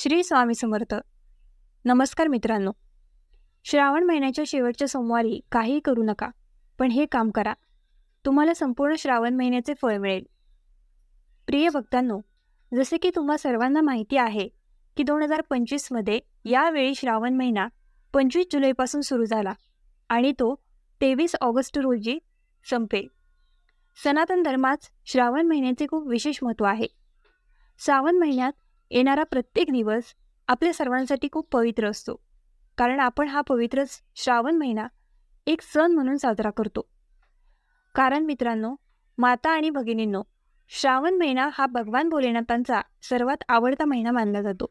श्री स्वामी समर्थ. नमस्कार मित्रांनो. श्रावण महिन्याच्या शेवटच्या सोमवारी काहीही करू नका पण हे काम करा. तुम्हाला संपूर्ण श्रावण महिन्याचे फळ मिळेल. प्रिय भक्तांनो जसे की तुम्हा सर्वांना माहिती आहे की दोन हजार पंचवीसमध्ये यावेळी श्रावण महिना पंचवीस जुलैपासून सुरू झाला आणि तो तेवीस ऑगस्ट रोजी संपेल. सनातन धर्मात श्रावण महिन्याचे खूप विशेष महत्त्व आहे. श्रावण महिन्यात येणारा प्रत्येक दिवस आपल्या सर्वांसाठी खूप पवित्र असतो. कारण आपण हा पवित्र श्रावण महिना एक सण म्हणून साजरा करतो. कारण मित्रांनो माता आणि भगिनींनो श्रावण महिना हा भगवान भोलेनाथांचा सर्वात आवडता महिना मानला जातो.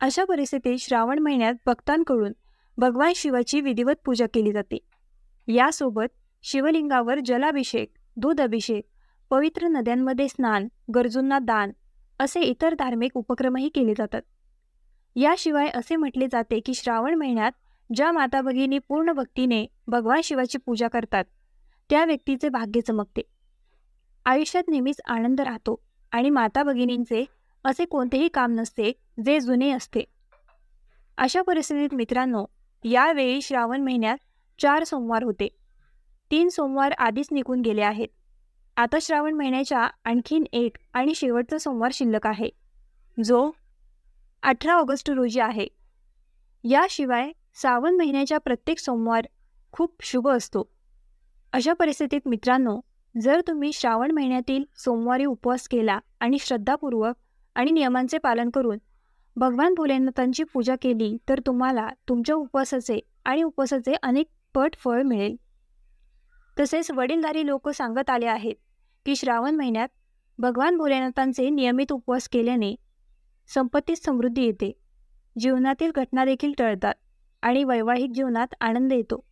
अशा परिस्थितीत श्रावण महिन्यात भक्तांकडून भगवान शिवाची विधिवत पूजा केली जाते. यासोबत शिवलिंगावर जलाभिषेक दूध अभिषेक पवित्र नद्यांमध्ये स्नान गरजूंना दान असे इतर धार्मिक उपक्रमही केले जातात. याशिवाय असे म्हटले जाते की श्रावण महिन्यात ज्या माता भगिनी पूर्ण भक्तीने भगवान शिवाची पूजा करतात त्या व्यक्तीचे भाग्य चमकते. आयुष्यात नेहमीच आनंद राहतो आणि माता भगिनींचे असे कोणतेही काम नसते जे जुने असते. अशा परिस्थितीत मित्रांनो यावेळी श्रावण महिन्यात चार सोमवार होते. तीन सोमवार आधीच निघून गेले आहेत. आता श्रावण महिन्याच्या आणखीन एक आणि शेवटचा सोमवार शिल्लक आहे. जो अठरा ऑगस्ट रोजी आहे. याशिवाय श्रावण महिन्याच्या प्रत्येक सोमवार खूप शुभ असतो. अशा परिस्थितीत मित्रांनो जर तुम्ही श्रावण महिन्यातील सोमवारी उपवास केला आणि श्रद्धापूर्वक आणि नियमांचे पालन करून भगवान भोलेनाथांची पूजा केली तर तुम्हाला तुमच्या उपवासाचे आणि उपवासाचे अनेक पट फळ मिळेल. तसेच वडीलधारी लोक सांगत आले आहेत की श्रावण महिन्यात भगवान भोलेनाथांचे नियमित उपवास केल्याने संपत्तीत समृद्धी येते. जीवनातील घटना देखील टळतात आणि वैवाहिक जीवनात आनंद येतो.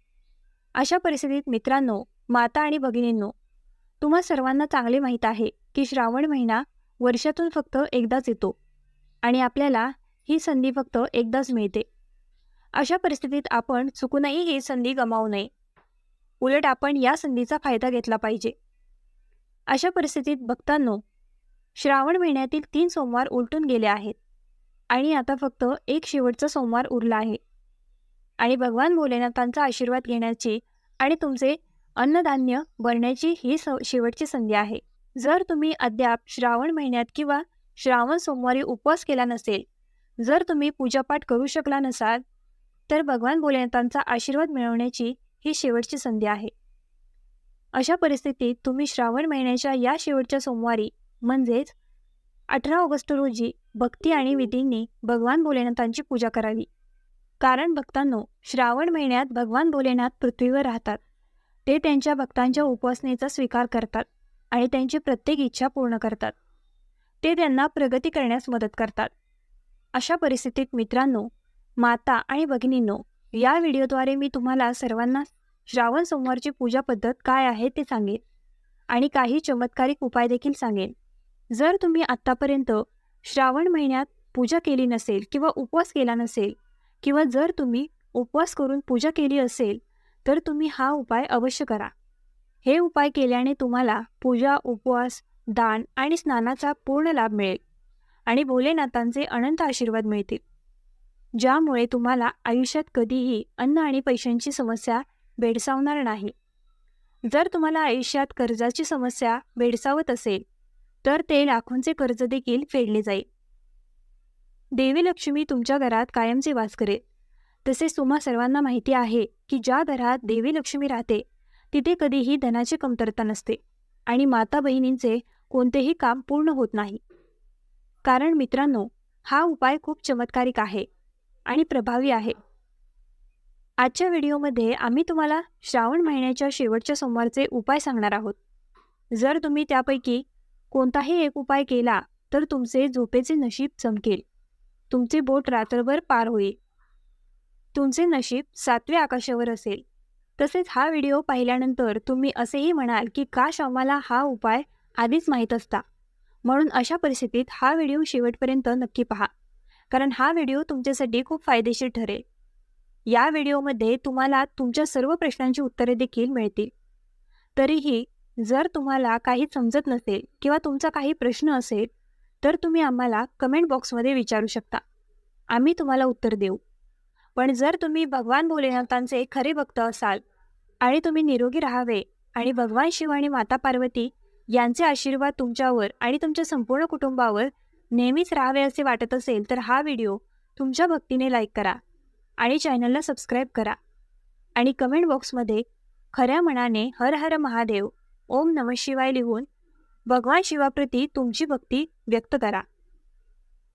अशा परिस्थितीत मित्रांनो माता आणि भगिनींनो तुम्हा सर्वांना चांगले माहीत आहे की श्रावण महिना वर्षातून फक्त एकदाच येतो आणि आपल्याला ही संधी फक्त एकदाच मिळते. अशा परिस्थितीत आपण चुकूनही ही संधी गमावू नये. उलट आपण या संधीचा फायदा घेतला पाहिजे. अशा परिस्थितीत भक्तांनो श्रावण महिन्यातील तीन सोमवार उलटून गेले आहेत आणि आता फक्त एक शेवटचा सोमवार उरला आहे. आणि भगवान भोलेनाथांचा आशीर्वाद घेण्याची आणि तुमचे अन्नधान्य भरण्याची ही स शेवटची संधी आहे. जर तुम्ही अद्याप श्रावण महिन्यात किंवा श्रावण सोमवारी उपवास केला नसेल जर तुम्ही पूजापाठ करू शकला नसाल तर भगवान भोलेनाथांचा आशीर्वाद मिळवण्याची ही शेवटची संधी आहे. अशा परिस्थितीत तुम्ही श्रावण महिन्याच्या या शेवटच्या सोमवारी म्हणजेच अठरा ऑगस्ट रोजी भक्ती आणि विधींनी भगवान भोलेनाथांची पूजा करावी. कारण भक्तांनो श्रावण महिन्यात भगवान भोलेनाथ पृथ्वीवर राहतात. ते त्यांच्या भक्तांच्या उपासनेचा स्वीकार करतात आणि त्यांची प्रत्येक इच्छा पूर्ण करतात. ते त्यांना प्रगती करण्यास मदत करतात. अशा परिस्थितीत मित्रांनो माता आणि भगिनींनो या व्हिडिओद्वारे मी तुम्हाला सर्वांना श्रावण सोमवारची पूजा पद्धत काय आहे ते सांगेन आणि काही चमत्कारिक उपाय देखील सांगेन. जर तुम्ही आत्तापर्यंत श्रावण महिन्यात पूजा केली नसेल किंवा उपवास केला नसेल किंवा जर तुम्ही उपवास करून पूजा केली असेल तर तुम्ही हा उपाय अवश्य करा. हे उपाय केल्याने तुम्हाला पूजा उपवास दान आणि स्नानाचा पूर्ण लाभ मिळेल आणि भोलेनाथांचे अनंत आशीर्वाद मिळतील. ज्यामुळे तुम्हाला आयुष्यात कधीही अन्न आणि पैशांची समस्या भेडसावणार नाही. जर तुम्हाला आयुष्यात कर्जाची समस्या भेडसावत असेल तर ते लाखोंचे कर्ज देखील फेडले जाईल. देवी लक्ष्मी तुमच्या घरात कायमचे वास करेल. तसेच तुम्हा सर्वांना माहिती आहे की ज्या घरात देवी लक्ष्मी राहते तिथे कधीही धनाची कमतरता नसते आणि माता बहिणींचे कोणतेही काम पूर्ण होत नाही. कारण मित्रांनो हा उपाय खूप चमत्कारिक आहे आणि प्रभावी आहे. आजच्या व्हिडिओमध्ये आम्ही तुम्हाला श्रावण महिन्याच्या शेवटच्या सोमवारचे उपाय सांगणार आहोत. जर तुम्ही त्यापैकी कोणताही एक उपाय केला तर तुमचे झोपेचे नशीब चमकेल. तुमचे बोट रात्रभर पार होईल. तुमचे नशीब सातव्या आकाशावर असेल. तसेच हा व्हिडिओ पाहिल्यानंतर तुम्ही असेही म्हणाल की काश आम्हाला हा उपाय आधीच माहीत असता. म्हणून अशा परिस्थितीत हा व्हिडिओ शेवटपर्यंत नक्की पहा. कारण हा व्हिडिओ तुमच्यासाठी खूप फायदेशीर ठरेल. या व्हिडिओमध्ये तुम्हाला तुमच्या सर्व प्रश्नांची उत्तरे देखील मिळतील. तरीही जर तुम्हाला काही समजत नसेल किंवा तुमचा काही प्रश्न असेल तर तुम्ही आम्हाला कमेंट बॉक्समध्ये विचारू शकता. आम्ही तुम्हाला उत्तर देऊ. पण जर तुम्ही भगवान भोलेनाथांचे खरे भक्त असाल आणि तुम्ही निरोगी राहावे आणि भगवान शिव आणि माता पार्वती यांचे आशीर्वाद तुमच्यावर आणि तुमच्या संपूर्ण कुटुंबावर नेहमीच राहावे असे वाटत असेल तर हा व्हिडिओ तुमच्या भक्तीने लाईक करा. आणि चॅनलला सबस्क्राईब करा. आणि कमेंट बॉक्समध्ये खऱ्या मनाने हर हर महादेव ओम नम शिवाय लिहून भगवान शिवाप्रती तुमची भक्ती व्यक्त करा.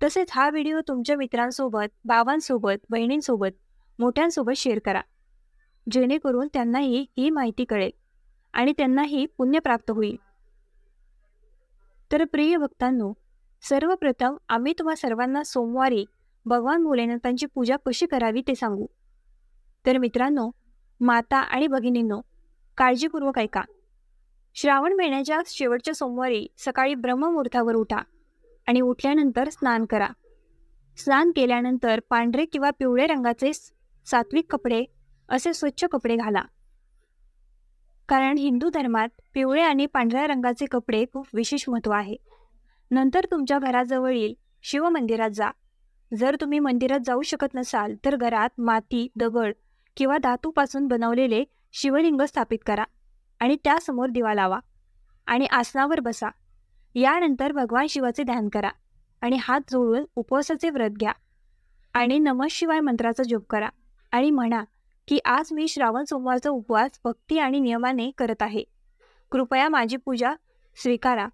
तसेच हा व्हिडिओ तुमच्या मित्रांसोबत बाबांसोबत बहिणींसोबत मोठ्यांसोबत शेअर करा. जेणेकरून त्यांनाही ही माहिती कळेल आणि त्यांनाही पुण्य प्राप्त होईल. तर प्रिय भक्तांनो सर्वप्रथम आम्ही तुम्हा सर्वांना सोमवारी भगवान भोलेनाथांची पूजा कशी करावी ते सांगू. तर मित्रांनो माता आणि भगिनींनो काळजीपूर्वक ऐका. श्रावण महिन्याच्या शेवटच्या सोमवारी सकाळी ब्रह्ममुहूर्तावर उठा आणि उठल्यानंतर स्नान करा. स्नान केल्यानंतर पांढरे किंवा पिवळे रंगाचे सात्विक कपडे असे स्वच्छ कपडे घाला. कारण हिंदू धर्मात पिवळे आणि पांढऱ्या रंगाचे कपडे खूप विशेष महत्त्व आहे. नंतर तुमच्या घराजवळील शिवमंदिरात जा. जर तुम्ही मंदिरात जाऊ शकत नसाल तर घरात माती दगड किंवा धातूपासून बनवलेले शिवलिंग स्थापित करा आणि त्यासमोर दिवा लावा आणि आसनावर बसा. यानंतर भगवान शिवाचे ध्यान करा आणि हात जोडून उपवासाचे व्रत घ्या आणि नमः शिवाय मंत्राचा जप करा आणि म्हणा की आज मी श्रावण सोमवारचा उपवास भक्ती आणि नियमाने करत आहे. कृपया माझी पूजा स्वीकारा.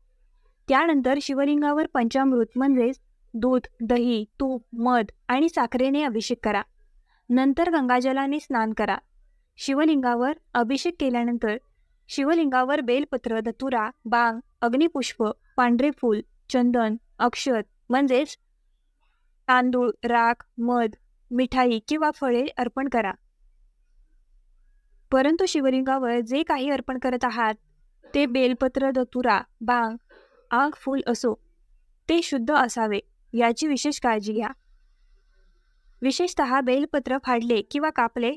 त्यानंतर शिवलिंगावर पंचामृत म्हणजेच दूध दही तूप मध आणि साखरेने अभिषेक करा. नंतर गंगाजलाने स्नान करा. शिवलिंगावर अभिषेक केल्यानंतर शिवलिंगावर बेलपत्र दतुरा बांग अग्निपुष्प पांढरे फूल चंदन अक्षत म्हणजेच तांदूळ राख मध मिठाई किंवा फळे अर्पण करा. परंतु शिवलिंगावर जे काही अर्पण करत आहात ते बेलपत्र धतुरा बांग आग फूल असो ते शुद्ध असावे. याची विशेष काळजी घ्या. विशेषत बेलपत्र फाडले किंवा कापले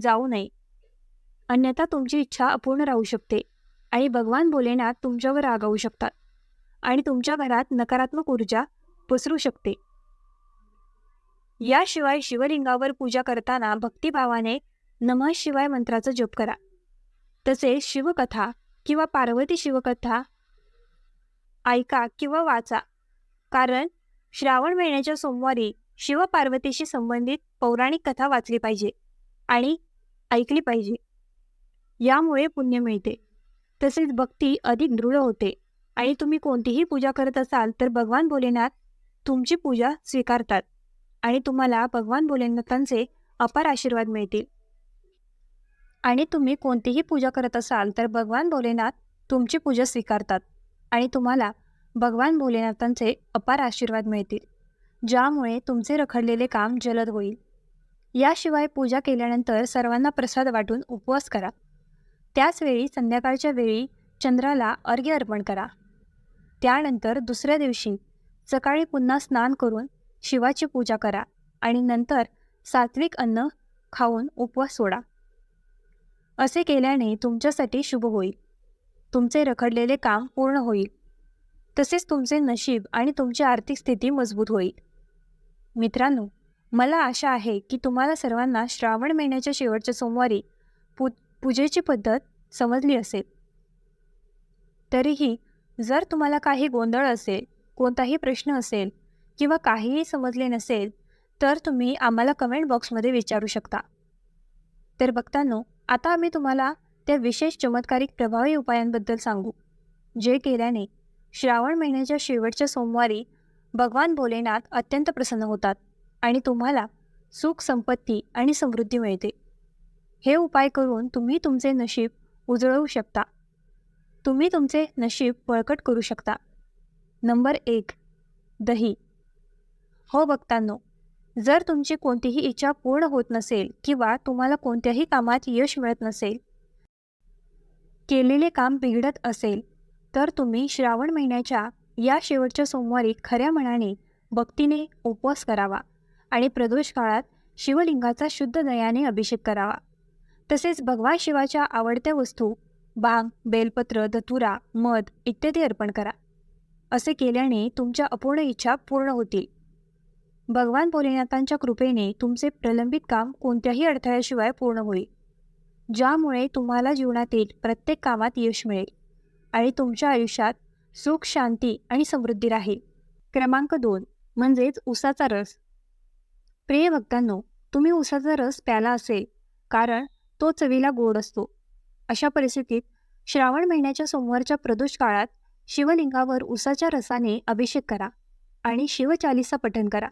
जाऊ नये. अन्यथा तुमची इच्छा अपूर्ण राहू शकते आणि भगवान भोलेनाथ तुमच्यावर रागावू शकतात आणि तुमच्या घरात नकारात्मक ऊर्जा पसरू शकते. याशिवाय शिवलिंगावर पूजा करताना भक्तिभावाने नमः शिवाय मंत्राचा जप करा. तसेच शिवकथा किंवा पार्वती शिवकथा ऐका किंवा वाचा. कारण श्रावण महिन्याच्या सोमवारी शिवपार्वतीशी संबंधित पौराणिक कथा वाचली पाहिजे आणि ऐकली पाहिजे. यामुळे पुण्य मिळते. तसेच भक्ती अधिक दृढ होते. आणि तुम्ही कोणतीही पूजा करत असाल तर भगवान भोलेनाथ तुमची पूजा स्वीकारतात आणि तुम्हाला भगवान भोलेनाथांचे अपार आशीर्वाद मिळतील. आणि तुम्ही कोणतीही पूजा करत असाल तर भगवान भोलेनाथ तुमची पूजा स्वीकारतात आणि तुम्हाला भगवान भोलेनाथांचे अपार आशीर्वाद मिळतील ज्यामुळे तुमचे रखडलेले काम जलद होईल. याशिवाय पूजा केल्यानंतर सर्वांना प्रसाद वाटून उपवास करा. त्याचवेळी संध्याकाळच्या वेळी चंद्राला अर्घ्य अर्पण करा. त्यानंतर दुसऱ्या दिवशी सकाळी पुन्हा स्नान करून शिवाची पूजा करा आणि नंतर सात्विक अन्न खाऊन उपवास सोडा. असे केल्याने तुमच्यासाठी शुभ होईल. तुमचे रखडलेले काम पूर्ण होईल. तसेच तुमचे नशीब आणि तुमची आर्थिक स्थिती मजबूत होईल. मित्रांनो मला आशा आहे की तुम्हाला सर्वांना श्रावण महिन्याच्या शेवटच्या सोमवारी पू पूजेची पद्धत समजली असेल. तरीही जर तुम्हाला काही गोंधळ असेल कोणताही प्रश्न असेल किंवा काहीही समजले नसेल तर तुम्ही आम्हाला कमेंट बॉक्समध्ये विचारू शकता. तर बघतानो आता आम्ही तुम्हाला त्या विशेष चमत्कारिक प्रभावी उपायांबद्दल सांगू जे केल्याने श्रावण महिन्याच्या शेवटच्या सोमवारी भगवान भोलेनाथ अत्यंत प्रसन्न होतात आणि तुम्हाला सुख संपत्ती आणि समृद्धी मिळते. हे उपाय करून तुम्ही तुमचे नशीब उजळवू शकता. तुम्ही तुमचे नशीब बळकट करू शकता. नंबर एक दही. हो भक्तांनो जर तुमची कोणतीही इच्छा पूर्ण होत नसेल किंवा तुम्हाला कोणत्याही कामात यश मिळत नसेल केलेले काम बिघडत असेल तर तुम्ही श्रावण महिन्याच्या या शेवटच्या सोमवारी खऱ्या मनाने भक्तीने उपवास करावा आणि प्रदोष काळात शिवलिंगाचा शुद्ध दयाने अभिषेक करावा. तसेच भगवान शिवाच्या आवडत्या वस्तू बांग बेलपत्र दतुरा मध इत्यादी अर्पण करा. असे केल्याने तुमच्या अपूर्ण इच्छा पूर्ण होतील. भगवान भोलेनाथांच्या कृपेने तुमचे प्रलंबित काम कोणत्याही अडथळ्याशिवाय पूर्ण होईल. ज्यामुळे तुम्हाला जीवनातील प्रत्येक कामात यश मिळेल. आणि तुमच्या आयुष्यात सुख शांती आणि समृद्धी राहील. क्रमांक दोन म्हणजेच उसाचा रस. प्रिय भक्तांनो तुम्ही उसाचा रस प्याला असेल कारण तो चवीला गोड असतो. अशा परिस्थितीत श्रावण महिन्याच्या सोमवारच्या प्रदोष काळात शिवलिंगावर उसाच्या रसाने अभिषेक करा आणि शिवचालीसा पठण करा.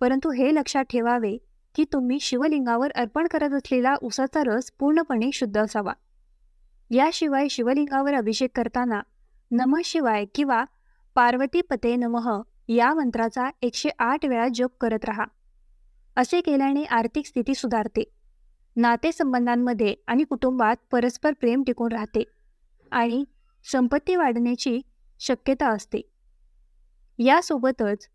परंतु हे लक्षात ठेवावे की तुम्ही शिवलिंगावर अर्पण करत असलेला उसाचा रस पूर्णपणे शुद्ध असावा. याशिवाय शिवलिंगावर अभिषेक करताना नमः शिवाय किंवा पार्वती पते नमः या मंत्राचा एकशे आठ वेळा जप करत राहा. असे केल्याने आर्थिक स्थिती सुधारते. नातेसंबंधांमध्ये आणि कुटुंबात परस्पर प्रेम टिकून राहते आणि संपत्ती वाढण्याची शक्यता असते. यासोबतच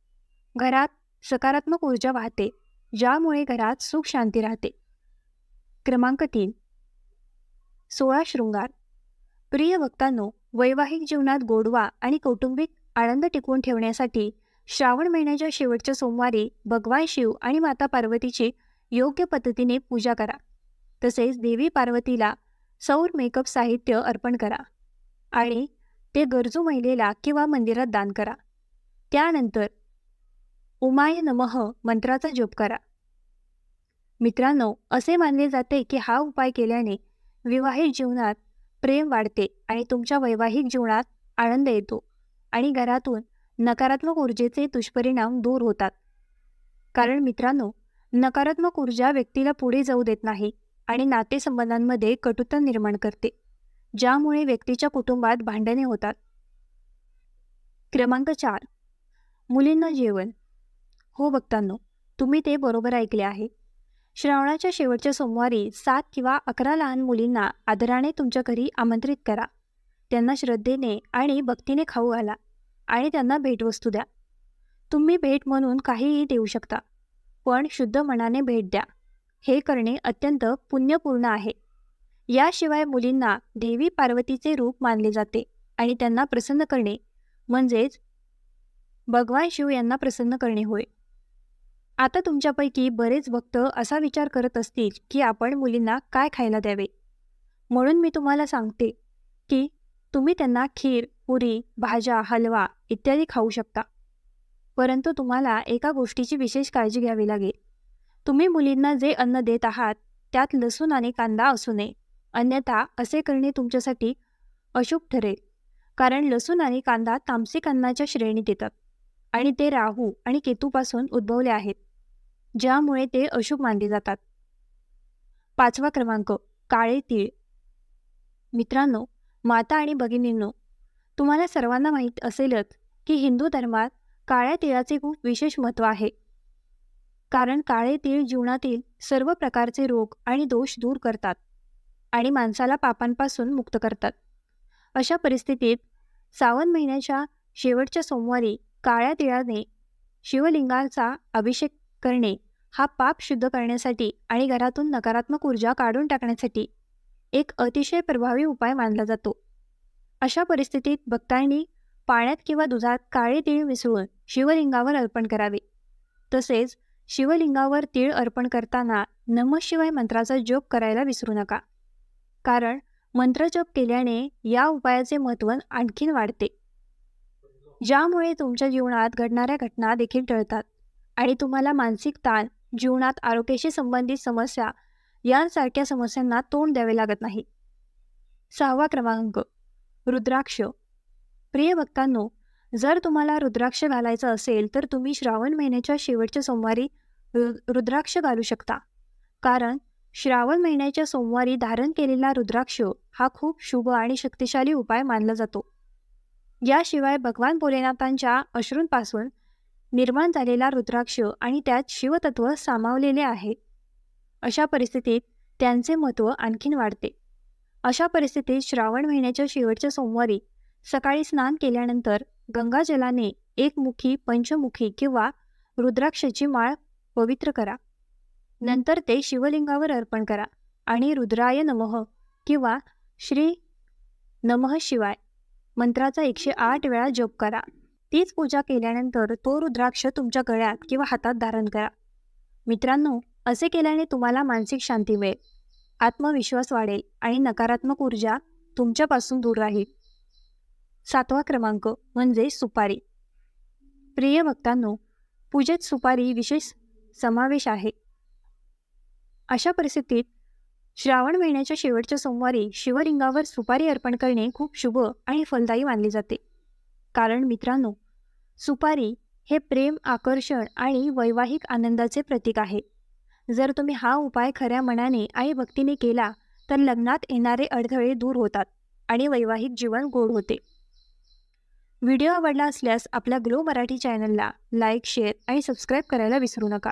घरात सकारात्मक ऊर्जा वाहते ज्यामुळे घरात सुख शांती राहते. क्रमांक तीन. सोळा शृंगार. प्रिय वक्तांनो वैवाहिक जीवनात गोडवा आणि कौटुंबिक आनंद टिकवून ठेवण्यासाठी श्रावण महिन्याच्या शेवटच्या सोमवारी भगवान शिव आणि माता पार्वतीची योग्य पद्धतीने पूजा करा. तसेच देवी पार्वतीला सौर मेकअप साहित्य अर्पण करा आणि ते गरजू महिलेला किंवा मंदिरात दान करा. त्यानंतर उमाय नमः मंत्राचा जप करा. मित्रांनो असे मानले जाते की हा उपाय केल्याने विवाहित जीवनात प्रेम वाढते आणि तुमच्या वैवाहिक जीवनात आनंद येतो आणि घरातून नकारात्मक ऊर्जेचे दुष्परिणाम दूर होतात. कारण मित्रांनो नकारात्मक ऊर्जा व्यक्तीला पुढे जाऊ देत नाही आणि नातेसंबंधांमध्ये कटुता निर्माण करते ज्यामुळे व्यक्तीच्या कुटुंबात भांडणे होतात. क्रमांक चार. मुलींना जेवण. हो बघतांनो तुम्ही ते बरोबर ऐकले आहे. श्रावणाच्या शेवटच्या सोमवारी सात किंवा अकरा लहान मुलींना आदराने तुमच्या घरी आमंत्रित करा. त्यांना श्रद्धेने आणि भक्तीने खाऊ घाला आणि त्यांना भेटवस्तू द्या. तुम्ही भेट म्हणून काहीही देऊ शकता पण शुद्ध मनाने भेट द्या. हे करणे अत्यंत पुण्यपूर्ण आहे. याशिवाय मुलींना देवी पार्वतीचे रूप मानले जाते आणि त्यांना प्रसन्न करणे म्हणजेच भगवान शिव यांना प्रसन्न करणे होय. आता तुमच्यापैकी बरेच भक्त असा विचार करत असतील की आपण मुलींना काय खायला द्यावे? म्हणून मी तुम्हाला सांगते की तुम्ही त्यांना खीर पुरी भाज्या हलवा इत्यादी खाऊ शकता. परंतु तुम्हाला एका गोष्टीची विशेष काळजी घ्यावी लागेल. तुम्ही मुलींना जे अन्न देत आहात त्यात लसूण आणि कांदा असू नये. अन्यथा असे करणे तुमच्यासाठी अशुभ ठरेल. कारण लसूण आणि कांदा तामसिक अन्नाच्या श्रेणीत येतात आणि ते राहू आणि केतूपासून उद्भवले आहेत. ज्यामुळे ते अशुभ मानले जातात. पाचवा क्रमांक काळे तीळ. मित्रांनो माता आणि भगिनींनो तुम्हाला सर्वांना माहीत असेलच की हिंदू धर्मात काळ्या तिळाचे खूप विशेष महत्त्व आहे. कारण काळे तीळ जीवनातील सर्व प्रकारचे रोग आणि दोष दूर करतात आणि माणसाला पापांपासून मुक्त करतात. अशा परिस्थितीत सावन महिन्याच्या शेवटच्या सोमवारी काळ्या तिळाने शिवलिंगाचा अभिषेक करणे हा पाप शुद्ध करण्यासाठी आणि घरातून नकारात्मक ऊर्जा काढून टाकण्यासाठी एक अतिशय प्रभावी उपाय मानला जातो. अशा परिस्थितीत भक्तांनी पाण्यात किंवा दुधात काळे तीळ मिसळून शिवलिंगावर अर्पण करावे. तसेच शिवलिंगावर तीळ अर्पण करताना नमशिवाय मंत्राचा जप करायला विसरू नका. कारण मंत्रजप केल्याने या उपायाचे महत्त्व आणखीन वाढते. ज्यामुळे तुमच्या जीवनात घडणाऱ्या घटना देखील टळतात आणि तुम्हाला मानसिक ताण जीवनात आरोग्याशी संबंधित समस्या यांसारख्या समस्यांना तोंड द्यावे लागत नाही. सहावा क्रमांक रुद्राक्ष. प्रिय भक्तांनो जर तुम्हाला रुद्राक्ष घालायचं असेल तर तुम्ही श्रावण महिन्याच्या शेवटच्या सोमवारी रुद्राक्ष घालू शकता. कारण श्रावण महिन्याच्या सोमवारी धारण केलेला रुद्राक्ष हा खूप शुभ आणि शक्तिशाली उपाय मानला जातो. याशिवाय भगवान भोलेनाथांच्या अश्रूंपासून निर्माण झालेला रुद्राक्ष आणि त्यात शिवतत्व सामावलेले आहे. अशा परिस्थितीत त्यांचे महत्त्व आणखीन वाढते. अशा परिस्थितीत श्रावण महिन्याच्या शेवटच्या सोमवारी सकाळी स्नान केल्यानंतर गंगाजलाने एकमुखी पंचमुखी किंवा रुद्राक्षाची माळ पवित्र करा. नंतर ते शिवलिंगावर अर्पण करा आणि रुद्राय नमः किंवा श्री नमः शिवाय मंत्राचा एकशे आठ वेळा जप करा. तीच पूजा केल्यानंतर तो रुद्राक्ष तुमच्या गळ्यात किंवा हातात धारण करा. मित्रांनो असे केल्याने तुम्हाला मानसिक शांती मिळेल. आत्मविश्वास वाढेल आणि नकारात्मक ऊर्जा तुमच्यापासून दूर राहील. सातवा क्रमांक म्हणजे सुपारी. प्रिय भक्तांनो पूजेत सुपारी विशेष समावेश आहे. अशा परिस्थितीत श्रावण महिन्याच्या शेवटच्या सोमवारी शिवलिंगावर सुपारी अर्पण करणे खूप शुभ आणि फलदायी मानले जाते. कारण मित्रांनो सुपारी हे प्रेम आकर्षण आणि वैवाहिक आनंदाचे प्रतीक आहे. जर तुम्ही हा उपाय खऱ्या मनाने आणि भक्तीने केला तर लग्नात येणारे अडथळे दूर होतात आणि वैवाहिक जीवन गोड होते. व्हिडिओ आवडला असल्यास आपल्या ग्लो मराठी चॅनलला लाईक शेअर आणि सबस्क्राईब करायला विसरू नका.